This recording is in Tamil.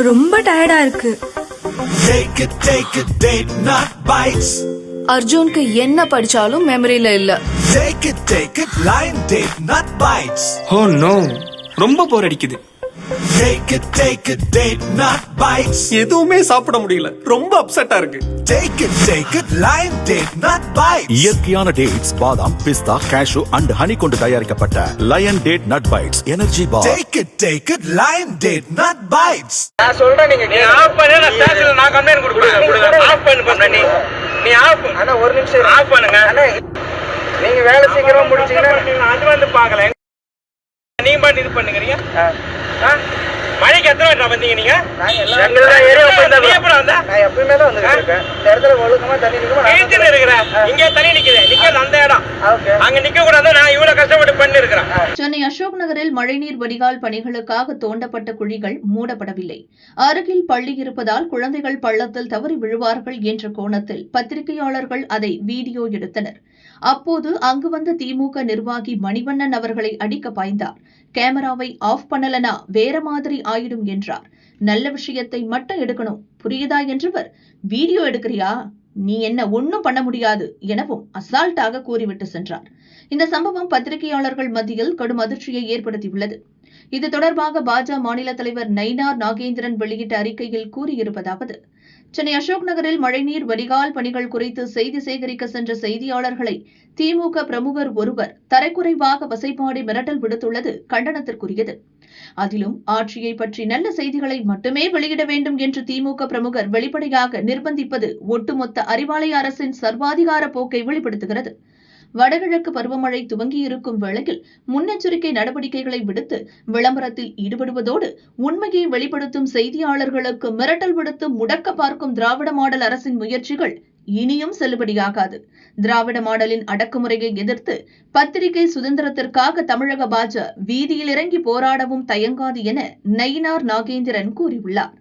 ரொம்ப டயர்டா இருக்கு Take it, take it, date not bites. அர்ஜுனுக்கு என்ன படிச்சாலும் மெமரியில இல்ல Take it, take it, line date not bites. Oh no ரொம்ப போர் அடிக்குது Take it, take it, date not bites. எதுவுமே சாப்பிட முடியல. ரொம்ப அப்செட்டா இருக்கு. Take it, take it, line date not bites. இயற்கையான டேட்ஸ் பாதாம் பிஸ்தா கேஷு அண்ட் ஹனி கொண்டு தயாரிக்கப்பட்ட lion date nut bites energy bar Take it, take it, line date not bites. நான் சொல்றேன் நீங்க நீ ஆஃப் பண்ணு நான் ஸ்டேஷன்ல நான் கம்ப்ளைண்ட் கொடுக்குறேன் ஆஃப் பண்ணு ஃபர்ஸ்ட் நீ. நீ ஆஃப் அண்ணா ஒரு நிமிஷம். ஆஃப் பண்ணுங்க. அண்ணா நீங்க வேலை சீக்கிரமா முடிச்சீங்கன்னா நான் அது வந்து பார்க்கல. நீங்க பாட்டு இது பண்ணுங்கறீங்க ஆ? மணிக்கு எத்தனை வாட்டி வந்தீங்க நீங்க? எங்களோட ஏரியா நீ வந்த நான் எப்பயுமே தான் வந்துட்டு இருக்கேன். இந்த இடத்துல ஒழுக்கமா தண்ணி நிற்கும்? வீட்டுல இருக்கிற இங்க தண்ணி நிக்குது. நிக்கிறது அந்த இடம். அங்க நிக்க கூடாது நான் இவ்வளவு கஷ்டப்பட்டு இருக்கிறேன் சென்னை அசோக் நகரில் மழைநீர் வடிகால் பணிகளுக்காக தோண்டப்பட்ட குழிகள் மூடப்படவில்லை. அருகில் பள்ளி இருப்பதால் குழந்தைகள் பள்ளத்தில் தவறி விழுவார்கள் என்ற கோணத்தில் பத்திரிகையாளர்கள் அதை வீடியோ எடுத்தனர். அப்போது அங்கு வந்த திமுக நிர்வாகி மணிவண்ணன் அவர்களை அடிக்க பாய்ந்தார். கேமராவை ஆஃப் பண்ணலனா வேற மாதிரி ஆயிடும் என்றார். நல்ல விஷயத்தை மட்டும் எடுக்கணும். புரியுதா என்றவர் வீடியோ எடுக்கிறியா? நீ என்ன ஒண்ணும் பண்ண முடியாது எனவும் அசால்ட்டாக கூறிவிட்டு சென்றார். இந்த சம்பவம் பத்திரிகையாளர்கள் மத்தியில் கடும் அதிர்ச்சியை ஏற்படுத்தியுள்ளது. இது தொடர்பாக பாஜக மாநில தலைவர் நயினார் நாகேந்திரன் வெளியிட்ட அறிக்கையில் கூறியிருப்பதாவது சென்னை அசோக் நகரில் மழைநீர் வடிகால் பணிகள் குறித்து செய்தி சேகரிக்க சென்ற செய்தியாளர்களை திமுக பிரமுகர் ஒருவர் தரைக்குறைவாக வசைபாடி மிரட்டல் விடுத்துள்ளது கண்டனத்திற்குரியது. அதிலும் ஆட்சியை பற்றி நல்ல செய்திகளை மட்டுமே வெளியிட வேண்டும் என்று திமுக பிரமுகர் வெளிப்படையாக நிர்பந்திப்பது ஒட்டுமொத்த அறிவாலய அரசின் சர்வாதிகார போக்கை வெளிப்படுத்துகிறது. வடகிழக்கு பருவமழை துவங்கியிருக்கும் வேளையில் முன்னெச்சரிக்கை நடவடிக்கைகளை விடுத்து விளம்பரத்தில் ஈடுபடுவதோடு உண்மையை வெளிப்படுத்தும் செய்தியாளர்களுக்கு மிரட்டல் விடுத்து முடக்க பார்க்கும் திராவிட மாடல் அரசின் முயற்சிகள் இனியும் செல்லுபடியாகாது. திராவிட மாடலின் அடக்குமுறையை எதிர்த்து பத்திரிகை சுதந்திரத்திற்காக தமிழக பாஜ வீதியில் இறங்கி போராடவும் தயங்காது என நயினார் நாகேந்திரன் கூறியுள்ளார்.